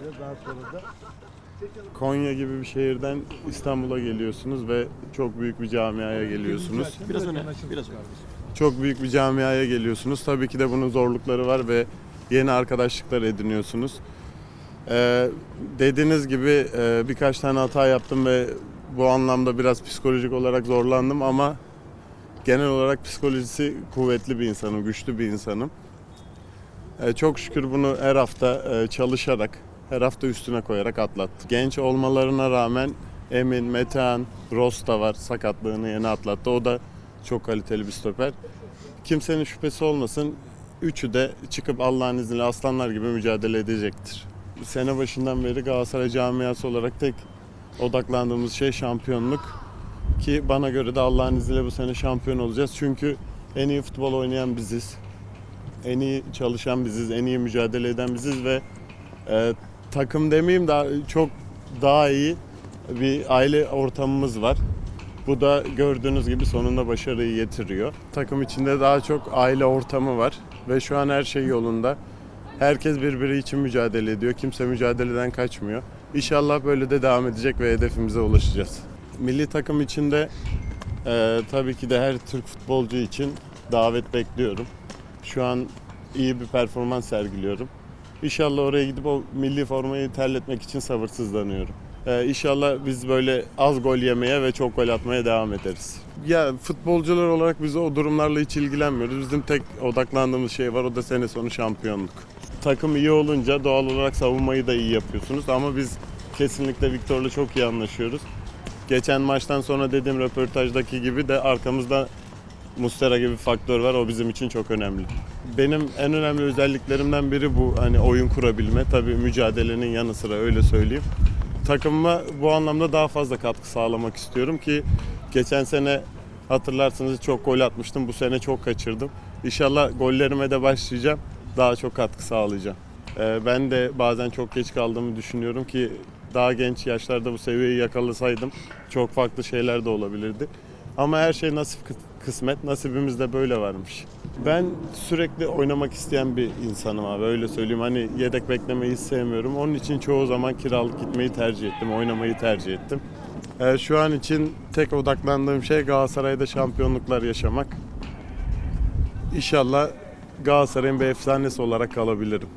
biraz daha sonra da Konya gibi bir şehirden İstanbul'a geliyorsunuz ve çok büyük bir camiaya geliyorsunuz. Biraz öne, biraz öne. Çok büyük bir camiaya geliyorsunuz. Tabii ki de bunun zorlukları var ve yeni arkadaşlıklar ediniyorsunuz. Ee, dediğiniz gibi e, birkaç tane hata yaptım ve bu anlamda biraz psikolojik olarak zorlandım ama genel olarak psikolojisi kuvvetli bir insanım, güçlü bir insanım. Ee, çok şükür bunu her hafta e, çalışarak, her hafta üstüne koyarak atlattım. Genç olmalarına rağmen Emin, Metehan, Ross da var sakatlığını yeni atlattı. O da çok kaliteli bir stoper. Kimsenin şüphesi olmasın. Üçü de çıkıp Allah'ın izniyle aslanlar gibi mücadele edecektir. Sene başından beri Galatasaray camiası olarak tek odaklandığımız şey şampiyonluk. Ki bana göre de Allah'ın izniyle bu sene şampiyon olacağız. Çünkü en iyi futbol oynayan biziz. En iyi çalışan biziz, en iyi mücadele eden biziz ve e, takım demeyeyim daha çok daha iyi bir aile ortamımız var. Bu da gördüğünüz gibi sonunda başarıyı getiriyor. Takım içinde daha çok aile ortamı var ve şu an her şey yolunda. Herkes birbiri için mücadele ediyor. Kimse mücadeleden kaçmıyor. İnşallah böyle de devam edecek ve hedefimize ulaşacağız. Milli takım içinde e, tabii ki de her Türk futbolcu için davet bekliyorum. Şu an iyi bir performans sergiliyorum. İnşallah oraya gidip o milli formayı terletmek için sabırsızlanıyorum. Ee, inşallah biz böyle az gol yemeye ve çok gol atmaya devam ederiz. Ya futbolcular olarak biz o durumlarla hiç ilgilenmiyoruz. Bizim tek odaklandığımız şey var o da sene sonu şampiyonluk. Takım iyi olunca doğal olarak savunmayı da iyi yapıyorsunuz ama biz kesinlikle Viktor'la çok iyi anlaşıyoruz. Geçen maçtan sonra dediğim röportajdaki gibi de arkamızda Mustera gibi bir faktör var. O bizim için çok önemli. Benim en önemli özelliklerimden biri bu hani oyun kurabilme. Tabii mücadelenin yanı sıra öyle söyleyeyim. Takımıma bu anlamda daha fazla katkı sağlamak istiyorum ki geçen sene hatırlarsınız çok gol atmıştım. Bu sene çok kaçırdım. İnşallah gollerime de başlayacağım. Daha çok katkı sağlayacağım. Ee, ben de bazen çok geç kaldığımı düşünüyorum ki daha genç yaşlarda bu seviyeyi yakalasaydım çok farklı şeyler de olabilirdi. Ama her şey nasip kı- kısmet. Nasibimiz de böyle varmış. Ben sürekli oynamak isteyen bir insanım abi öyle söyleyeyim. Hani yedek beklemeyi sevmiyorum. Onun için çoğu zaman kiralık gitmeyi tercih ettim. Oynamayı tercih ettim. Ee, şu an için tek odaklandığım şey Galatasaray'da şampiyonluklar yaşamak. İnşallah Galatasaray'ın bir efsanesi olarak kalabilirim.